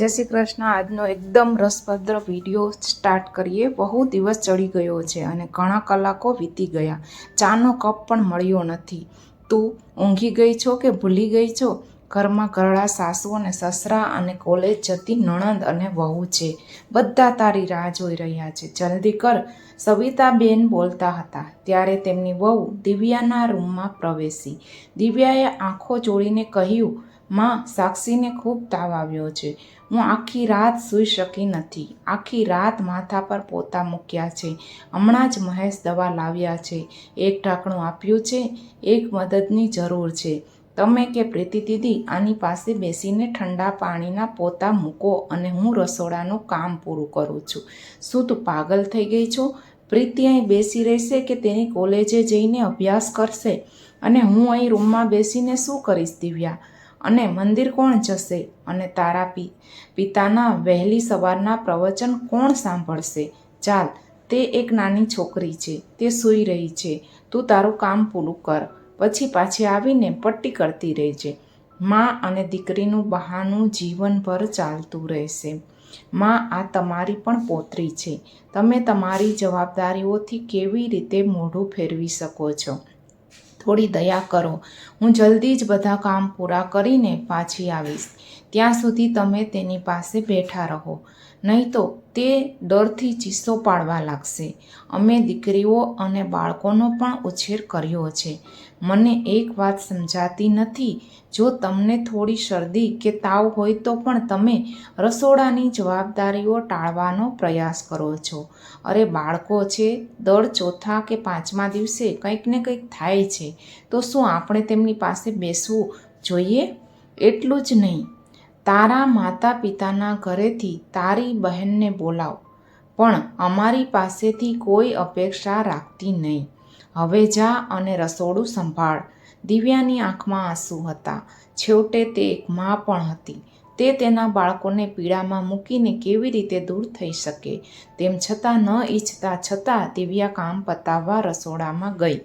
જય શ્રી કૃષ્ણ. આજનો એકદમ રસપ્રદ વીડિયો સ્ટાર્ટ કરીએ. બહુ દિવસ ચડી ગયો છે અને ઘણા કલાકો વીતી ગયા. ચાનો કપ પણ મળ્યો નથી. તું ઊંઘી ગઈ છો કે ભૂલી ગઈ છો? ઘરમાં ઘરડા સાસુ અને સસરા અને કોલેજ જતી નણંદ અને વહુ છે. બધા તારી રાહ જોઈ રહ્યા છે. જલ્દી કર. સવિતાબેન બોલતા હતા. ત્યારે તેમની વહુ દિવ્યાના રૂમમાં પ્રવેશી. દિવ્યાએ આંખો જોડીને કહ્યું માં સાક્ષીને ખૂબ તાવ આવ્યો છે. હું આખી રાત સૂઈ શકી નથી. આખી રાત માથા પર પોતા મૂક્યા છે. હમણાં જ મહેશ દવા લાવ્યા છે. એક ઢાંકણું આપ્યું છે. એક મદદની જરૂર છે. તમે કે પ્રીતિ દીદી, આની પાસે બેસીને ઠંડા પાણીના પોતા મૂકો અને હું રસોડાનું કામ પૂરું કરું છું. શું તું પાગલ થઈ ગઈ છો? પ્રીતિ અહીં બેસી રહેશે કે તેની કોલેજે જઈને અભ્યાસ કરશે? અને હું અહીં રૂમમાં બેસીને શું કરીશ દિવ્યા? અને મંદિર કોણ જશે અને તારા પિ, પિતાના વહેલી સવારના પ્રવચન કોણ સાંભળશે? ચાલ, તે એક નાની છોકરી છે, તે સૂઈ રહી છે, તું તારું કામ પૂરું કર, પછી પાછી આવીને પટ્ટી કરતી રહેજે. માં અને દીકરીનું બહાનું જીવનભર ચાલતું રહેશે. માં, આ તમારી પણ પોતરી છે. તમે તમારી જવાબદારીઓથી કેવી રીતે મોઢું ફેરવી શકો છો? થોડી દયા કરો. હું જલ્દી જ બધા કામ પૂરા કરીને પાછી આવીશ. ત્યાં સુધી તમે તેની પાસે બેઠા રહો. નહીં તો તે ડરથી ચીસો પાડવા લાગશે. અમે દીકરીઓ અને બાળકોનો પણ ઉછેર કર્યો છે. મને એક વાત સમજાતી નથી. જો તમને થોડી શરદી કે તાવ હોય તો પણ તમે રસોડાની જવાબદારીઓ ટાળવાનો પ્રયાસ કરો છો. અરે બાળકો છે, દર ચોથા કે પાંચમા દિવસે કંઈક ને કંઈક થાય છે. તો શું આપણે તેમની પાસે બેસવું જોઈએ? એટલું જ નહીં. તારા માતા પિતાના ઘરેથી તારી બહેનને બોલાવ, પણ અમારી પાસેથી કોઈ અપેક્ષા રાખતી નહીં. હવે જા અને રસોડું સંભાળ. દિવ્યાની આંખમાં આંસુ હતા. છેવટે તે એક મા પણ હતી. તે તેના બાળકોને પીડામાં મૂકીને કેવી રીતે દૂર થઈ શકે? તેમ છતાં ન ઈચ્છતા છતાં દિવ્યા કામ પતાવવા રસોડામાં ગઈ.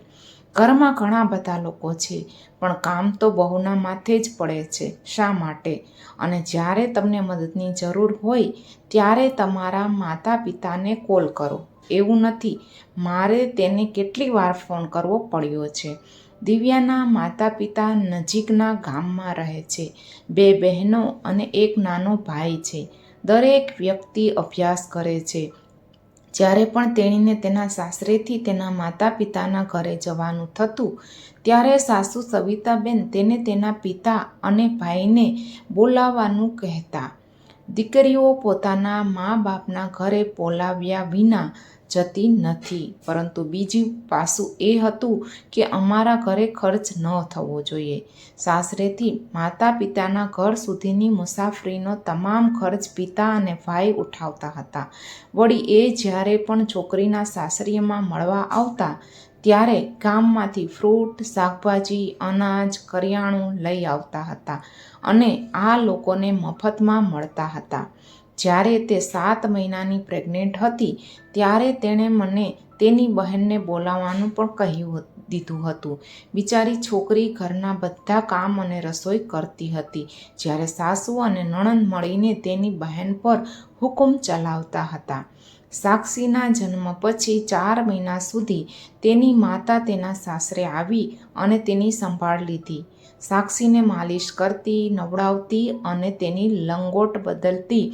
ઘરમાં ઘણા બધા લોકો છે, પણ કામ તો બહુના માથે જ પડે છે, શા માટે? અને જ્યારે તમને મદદની જરૂર હોય, ત્યારે તમારા માતા પિતાને કોલ કરો. એવું નથી, મારે તેને કેટલી વાર ફોન કરવો પડ્યો છે. દિવ્યાના માતા પિતા નજીકના ગામમાં રહે છે. બે બહેનો અને એક નાનો ભાઈ છે. દરેક વ્યક્તિ અભ્યાસ કરે છે. જ્યારે પણ તેણીને તેના સાસરેથી તેના માતા પિતાના ઘરે જવાનું થતું, ત્યારે સાસુ સવિતાબેન તેને તેના પિતા અને ભાઈને બોલાવવાનું કહેતા. દીકરીઓ પોતાના મા બાપના ઘરે બોલાવ્યા વિના જતી નથી. પરંતુ બીજું પાસું એ હતું કે અમારા ઘરે ખર્ચ ન થવો જોઈએ. સાસરેથી માતા પિતાના ઘર સુધીની મુસાફરીનો તમામ ખર્ચ પિતા અને ભાઈ ઉઠાવતા હતા. વળી એ જ્યારે પણ છોકરીના સાસરીમાં મળવા આવતા, ત્યારે ગામમાંથી ફ્રૂટ, શાકભાજી, અનાજ, કરિયાણું લઈ આવતા હતા અને આ લોકોને મફતમાં મળતા હતા. જ્યારે તે સાત મહિનાની પ્રેગ્નેન્ટ હતી, ત્યારે તેણે મને તેની બહેનને બોલાવવાનું પણ કહ્યું દીધું હતું. બિચારી છોકરી ઘરના બધા કામ અને રસોઈ કરતી હતી, જ્યારે સાસુ અને નણંદ મળીને તેની બહેન પર હુકુમ ચલાવતા હતા. સાક્ષીના જન્મ પછી ચાર મહિના સુધી તેની માતા તેના સાસરે આવી અને તેની સંભાળ લીધી. સાક્ષીને માલિશ કરતી, નવડાવતી અને તેની લંગોટ બદલતી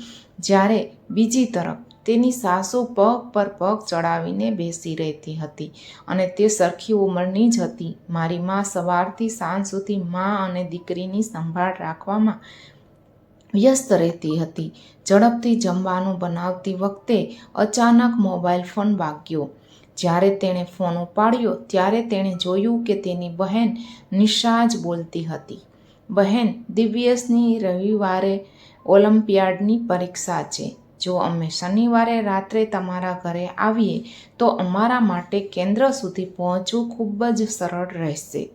જ્યારે બીજી તરફ તેની સાસુ પગ પર પગ ચડાવીને બેસી રહેતી હતી અને તે સરખી ઉંમરની જ હતી. મારી મા સવારથી સાંજ સુધી મા અને દીકરીની સંભાળ રાખવામાં વ્યસ્ત રહેતી હતી. ઝડપથી જમવાનું બનાવતી વખતે અચાનક મોબાઈલ ફોન વાગ્યો. જ્યારે તેણે ફોન ઉપાડ્યો, ત્યારે તેણે જોયું કે તેની બહેન નિશા જ બોલતી હતી. બહેન, દિવ્યેશની રવિવારે ઓલિમ્પિયાડની પરીક્ષા છે. જો અમે શનિવારે રાત્રે તમારા ઘરે આવીએ, તો અમારા માટે કેન્દ્ર સુધી પહોંચવું ખૂબ જ સરળ રહેશે.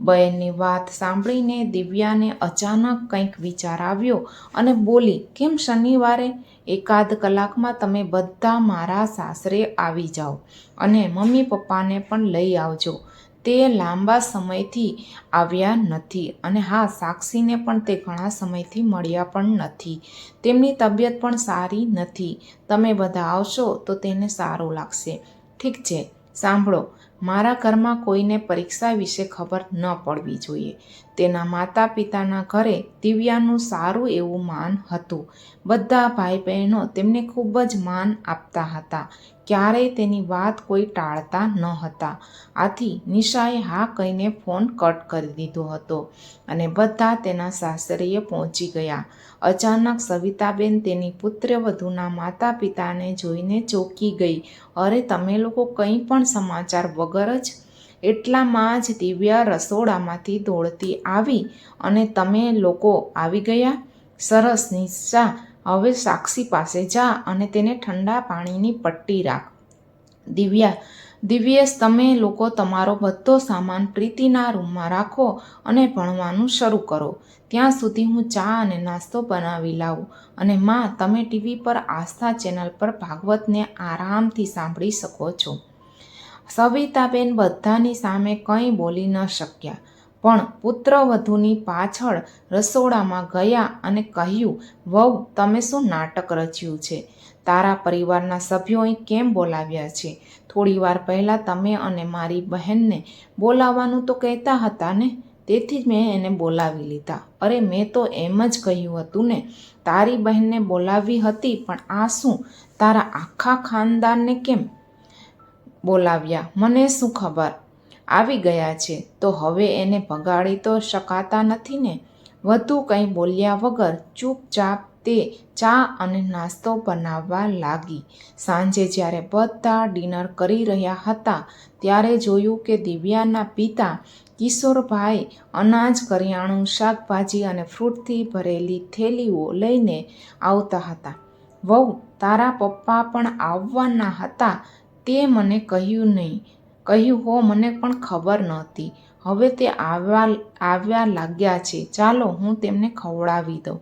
બહેનની વાત સાંભળીને દિવ્યાને અચાનક કંઈક વિચાર આવ્યો અને બોલી, કેમ શનિવારે એકાદ કલાકમાં તમે બધા મારા સાસરે આવી જાઓ અને મમ્મી પપ્પાને પણ લઈ આવજો. તે લાંબા સમયથી આવ્યા નથી અને હા, સાક્ષીને પણ તે ઘણા સમયથી મળ્યા પણ નથી. તેમની તબિયત પણ સારી નથી. તમે બધા આવશો તો તેને સારું લાગશે. ઠીક છે, સાંભળો. મારા ઘરમાં કોઈને પરીક્ષા વિશે ખબર ન પડવી જોઈએ. તેના માતા પિતાના ઘરે દિવ્યાનું સારું એવું માન હતું. બધા ભાઈ બહેનો તેમને ખૂબ જ માન આપતા હતા. ક્યારેય તેની વાત કોઈ ટાળતા ન હતા. આથી નિશાએ હા કહીને ફોન કટ કરી દીધો હતો અને બધા તેના સાસરીએ પહોંચી ગયા. અચાનક સવિતાબેન તેની પુત્રવધૂના માતા પિતાને જોઈને ચોંકી ગઈ. અરે, તમે લોકો કંઈ પણ સમાચાર વગર જ એટલામાં જ દિવ્યા રસોડામાંથી દોડતી આવી અને તમે લોકો આવી ગયા? સરસ, નિશા. હવે સાક્ષી પાસે જા અને તેને ઠંડા પાણીની પટ્ટી રાખ. દિવ્યા, દિવ્યેશ, તમે લોકો તમારો બધો સામાન પ્રીતિના રૂમમાં રાખો અને ભણવાનું શરૂ કરો. ત્યાં સુધી હું ચા અને નાસ્તો બનાવી લાવું. અને માં, તમે ટીવી પર આસ્થા ચેનલ પર ભાગવતને આરામથી સાંભળી શકો છો. સવિતાબેન બધાની સામે કંઈ બોલી ન શક્યા. પણ પુત્રવધૂની પાછળ રસોડામાં ગયા અને કહ્યું, વહુ, તમે શું નાટક રચ્યું છે? તારા પરિવારના સભ્યોએ કેમ બોલાવ્યા છે? થોડીવાર પહેલાં તમે અને મારી બહેનને બોલાવવાનું તો કહેતા હતા ને? તેથી જ મેં એને બોલાવી લીધા. અરે, મેં તો એમ જ કહ્યું હતું ને, તારી બહેનને બોલાવી હતી, પણ આ શું? તારા આખા ખાનદાનને કેમ બોલાવ્યા, મને શું ખબર? આવી ગયા છે. તો હવે એને ભગાડી તો શકાતા નથી ને? વધુ કંઈ બોલ્યા વગર ચૂપચાપ તે ચા અને નાસ્તો બનાવવા લાગી. સાંજે જ્યારે બધા ડિનર કરી રહ્યા હતા, ત્યારે જોયું કે દિવ્યાના પિતા કિશોરભાઈ અનાજ, કરિયાણું, શાકભાજી અને ફ્રૂટથી ભરેલી થેલીઓ લઈને આવતા હતા. વહુ, તારા પપ્પા પણ આવવાના હતા? તે મને કહ્યું નહીં. કહ્યું, હો, મને પણ ખબર નહોતી. હવે તે આવવા, આવ્યા લાગ્યા છે. ચાલો, હું તેમને ખવડાવી દઉં.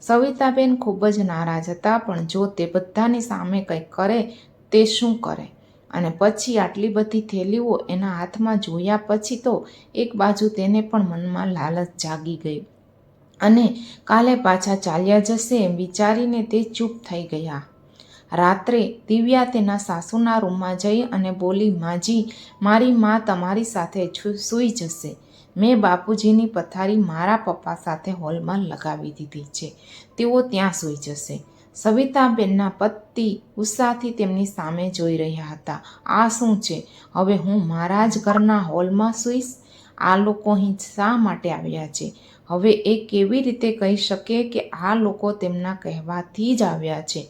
સવિતાબેન ખૂબ જ નારાજ હતા, પણ જો તે બધાની સામે કંઈક કરે, તે શું કરે? અને પછી આટલી બધી થેલીઓ એના હાથમાં જોયા પછી તો એક બાજુ તેને પણ મનમાં લાલચ જાગી ગઈ. અને કાલે પાછા ચાલ્યા જશે એમ વિચારીને તે ચૂપ થઈ ગયા. રાત્રે દિવ્યા તેના સાસુના રૂમમાં જઈ અને બોલી, માજી, મારી મા તમારી સાથે સૂઈ જશે. મેં બાપુજીની પથારી મારા પપ્પા સાથે હોલમાં લગાવી દીધી છે. તેઓ ત્યાં સૂઈ જશે. સવિતાબેનના પતિ ઉત્સાહથી તેમની સામે જોઈ રહ્યા હતા. આ શું છે? હવે હું મારા જ ઘરના હોલમાં સૂઈશ? આ લોકો અહીં શા માટે આવ્યા છે? હવે એ કેવી રીતે કહી શકે કે આ લોકો તેમના કહેવાથી જ આવ્યા છે?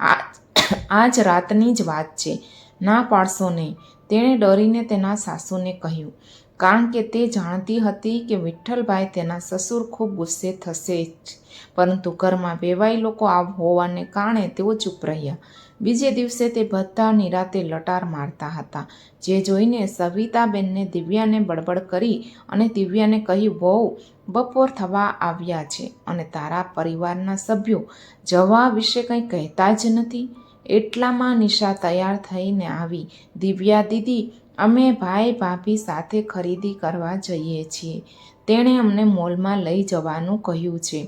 આ આજ રાતની જ વાત છે. ના પાડશો નહીં. તેણે ડરીને તેના સાસુને કહ્યું, કારણ કે તે જાણતી હતી કે વિઠ્ઠલભાઈ તેના સસુર ખૂબ ગુસ્સે થશે જ. પરંતુ ઘરમાં વેવાઈ લોકો આવ હોવાને કારણે તેઓ ચૂપ રહ્યા. બીજે દિવસે તે બધા નિરાતે લટાર મારતા હતા, જે જોઈને સવિતાબેનને દિવ્યાને બડબડ કરી અને દિવ્યાને કહ્યું બહુ બપોર થવા આવ્યા છે અને તારા પરિવારના સભ્યો જવા વિશે કંઈ કહેતા જ નથી? એટલામાં નિશા તૈયાર થઈને આવી. દિવ્યા દીદી, અમે ભાઈ ભાભી સાથે ખરીદી કરવા જઈએ છીએ. તેણે અમને મોલમાં લઈ જવાનું કહ્યું છે.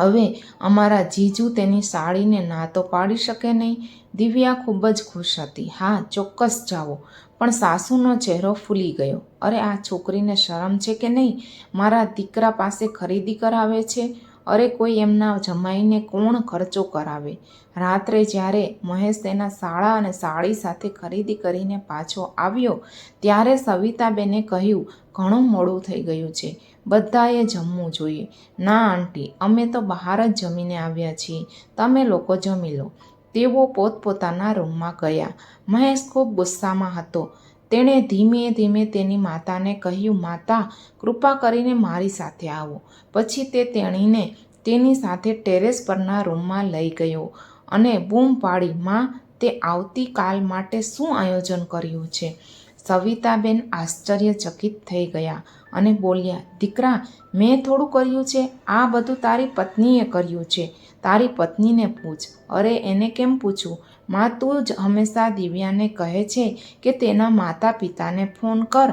હવે અમારા જીજુ તેની સાડીને ના તો પાડી શકે નહીં. દિવ્યા ખૂબ જ ખુશ હતી. હા, ચોક્કસ જાઓ. પણ સાસુનો ચહેરો ફૂલી ગયો. અરે, આ છોકરીને શરમ છે કે નહીં? મારા દીકરા પાસે ખરીદી કરાવે છે? અરે કોઈ એમના જમાઈને કોણ ખર્ચો કરાવે? રાત્રે જ્યારે મહેશ તેના શાળા અને સાડી સાથે ખરીદી કરીને પાછો આવ્યો, ત્યારે સવિતાબેને કહ્યું, ઘણું મોડું થઈ ગયું છે. બધાએ જમવું જોઈએ. ના, આંટી. અમે તો બહાર જ જમીને આવ્યા છીએ. તમે લોકો જમી લો. તેઓ પોતપોતાના રૂમમાં ગયા. મહેશ ખૂબ ગુસ્સામાં હતો. તેણે ધીમે ધીમે તેની માતાને કહ્યું, માતા, કૃપા કરીને મારી સાથે આવો. પછી તે તેણીને તેની સાથે ટેરેસ પરના રૂમમાં લઈ ગયો અને બૂમ પાડી, માં, તે આવતીકાલ માટે શું આયોજન કર્યું છે? સવિતાબેન આશ્ચર્યચકિત થઈ ગયા અને બોલ્યા, દીકરા, મેં થોડું કર્યું છે. આ બધું તારી પત્નીએ કર્યું છે. તારી પત્નીને પૂછ. અરે, એને કેમ પૂછું માં તું જ હંમેશા દિવ્યાને કહે છે કે તેના માતા પિતાને ફોન કર.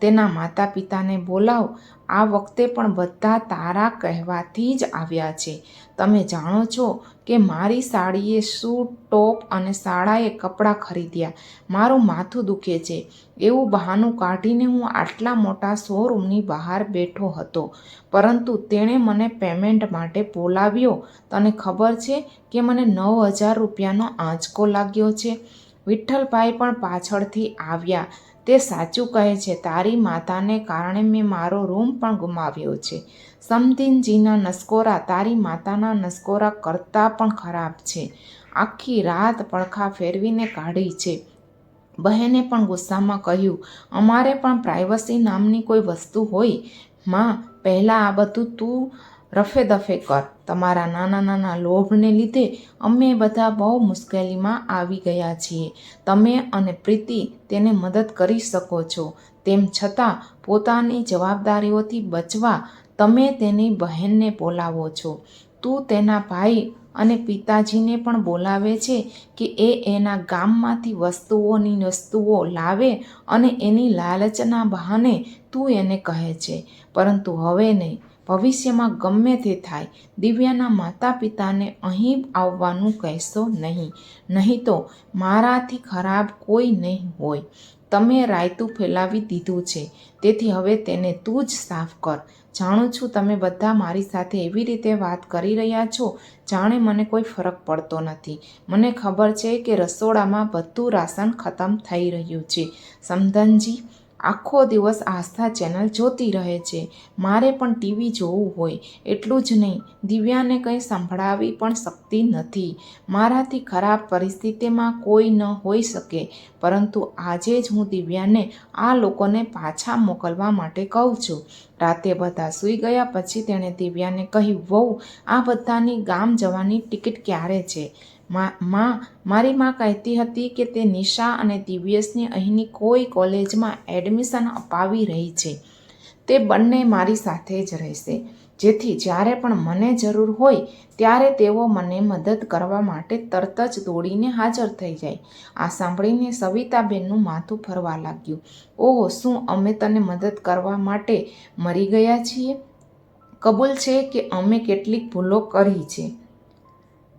તેના માતા પિતાને બોલાવ. આ વખતે પણ બધા તારા કહેવાથી જ આવ્યા છે. તમે જાણો છો કે મારી સાડીએ સૂટ, ટોપ અને શાળાએ કપડાં ખરીદ્યા. મારું માથું દુખે છે. એવું બહાનું કાઢીને હું આટલા મોટા શોરૂમની બહાર બેઠો હતો. પરંતુ તેણે મને પેમેન્ટ માટે બોલાવ્યો. તને ખબર છે કે મને નવ હજાર રૂપિયાનો આંચકો લાગ્યો છે? વિઠ્ઠલભાઈ પણ પાછળથી આવ્યા. તે સાચું કહે છે, તારી માતાને કારણે મેં મારો રૂમ પણ ગુમાવ્યો છે. સમધીનજીના નસકોરા, તારી માતાના નસકોરા કરતાં પણ ખરાબ છે. આખી રાત પડખા ફેરવીને કાઢી છે. બહેને પણ ગુસ્સામાં કહ્યું, અમારે પણ પ્રાઇવસી નામની કોઈ વસ્તુ હોય? માં, પહેલાં આ બધું તું રફે દફે કર. તમારા નાના નાના લોભને લીધે અમે બધા બહુ મુશ્કેલીમાં આવી ગયા છીએ. તમે અને પ્રીતિ તેને મદદ કરી શકો છો. તેમ છતાં, પોતાની જવાબદારીઓથી બચવા તમે તેની બહેનને બોલાવો છો. તું તેના ભાઈ અને પિતાજીને પણ બોલાવે છે કે એ એના ગામમાંથી વસ્તુઓની વસ્તુઓ લાવે અને એની લાલચના બહાને તું એને કહે છે. પરંતુ હવે નહીં. ભવિષ્યમાં ગમે તે થાય, દિવ્યાના માતા પિતાને અહીં આવવાનું કહેશો નહીં. નહીં તો મારાથી ખરાબ કોઈ નહીં હોય. તમે રાયતું ફેલાવી દીધું છે. તેથી હવે તેને તું જ સાફ કર. જાણું છું તમે બધા મારી સાથે એવી રીતે વાત કરી રહ્યા છો. જાણે મને કોઈ ફરક પડતો નથી. મને ખબર છે કે રસોડામાં બધું રાશન ખતમ થઈ રહ્યું છે. સમધનજી આખો દિવસ આસ્થા ચેનલ જોતી રહે છે. મારે પણ ટીવી જોવું હોય એટલું જ નહીં, દિવ્યાને કંઈ સંભળાવી પણ શકતી નથી. મારાથી ખરાબ પરિસ્થિતિમાં કોઈ ન હોઈ શકે, પરંતુ આજે જ હું દિવ્યાને આ લોકોને પાછા મોકલવા માટે કહું છું. રાતે બધા સૂઈ ગયા પછી તેણે દિવ્યાને કહ્યું, વહુ, આ બધાની ગામ જવાની ટિકિટ ક્યારે છે? માં મારી માં કહેતી હતી કે તે નિશા અને દિવ્યેશને અહીંની કોઈ કોલેજમાં એડમિશન અપાવી રહી છે. તે બંને મારી સાથે જ રહેશે. જેથી જ્યારે પણ મને જરૂર હોય, ત્યારે તેઓ મને મદદ કરવા માટે તરત જ દોડીને હાજર થઈ જાય. આ સાંભળીને સવિતાબેનનું માથું ફરવા લાગ્યું. ઓહો, શું અમે તને મદદ કરવા માટે મરી ગયા છીએ? કબૂલ છે કે અમે કેટલીક ભૂલો કરી છે.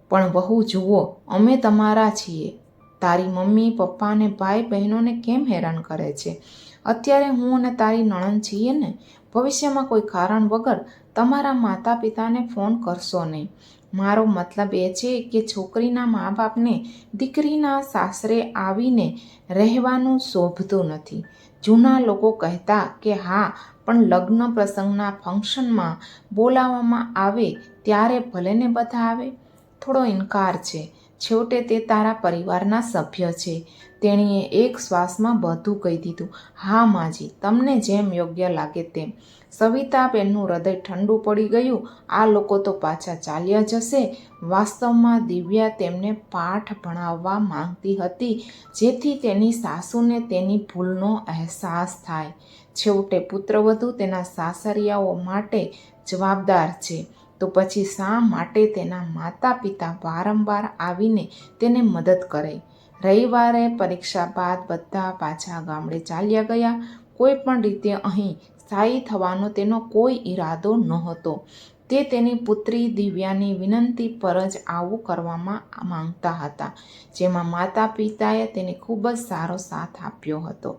પણ વહુ, જુઓ, અમે તમારા છીએ. તારી મમ્મી, પપ્પા અને ભાઈ બહેનોને કેમ હેરાન કરે છે? અત્યારે હું અને તારી નણંદ છીએ ને? ભવિષ્યમાં કોઈ કારણ વગર તમારા માતા પિતાને ફોન કરશો નહીં. મારો મતલબ એ છે કે છોકરીના મા બાપને દીકરીના સાસરે આવીને રહેવાનું શોભતું નથી. જૂના લોકો કહેતા કે હા, પણ લગ્ન પ્રસંગના ફંક્શનમાં બોલાવવામાં આવે ત્યારે ભલેને બધા આવે. થોડો ઇનકાર છે. છેવટે તે તારા પરિવારના સભ્ય છે. તેણીએ એક શ્વાસમાં બધું કહી દીધું. હા, માજી, તમને જેમ યોગ્ય લાગે તેમ. સવિતાબેનનું હૃદય ઠંડુ પડી ગયું. આ લોકો તો પાછા ચાલ્યા જશે. વાસ્તવમાં દિવ્યા તેમને પાઠ ભણાવવા માંગતી હતી, જેથી તેની સાસુને તેની ભૂલનો અહેસાસ થાય. છેવટે પુત્રવધુ તેના સાસરિયાઓ માટે જવાબદાર છે. તો પછી શા માટે તેના માતા પિતા વારંવાર આવીને તેને મદદ કરે? રવિવારે પરીક્ષા બાદ બધા પાછા ગામડે ચાલ્યા ગયા. કોઈ પણ રીતે અહીં સ્થાયી થવાનો તેનો કોઈ ઈરાદો નહોતો. તે તેની પુત્રી દિવ્યાની વિનંતી પર જ આવું કરવામાં માંગતા હતા, જેમાં માતા પિતાએ તેને ખૂબ જ સારો સાથ આપ્યો હતો.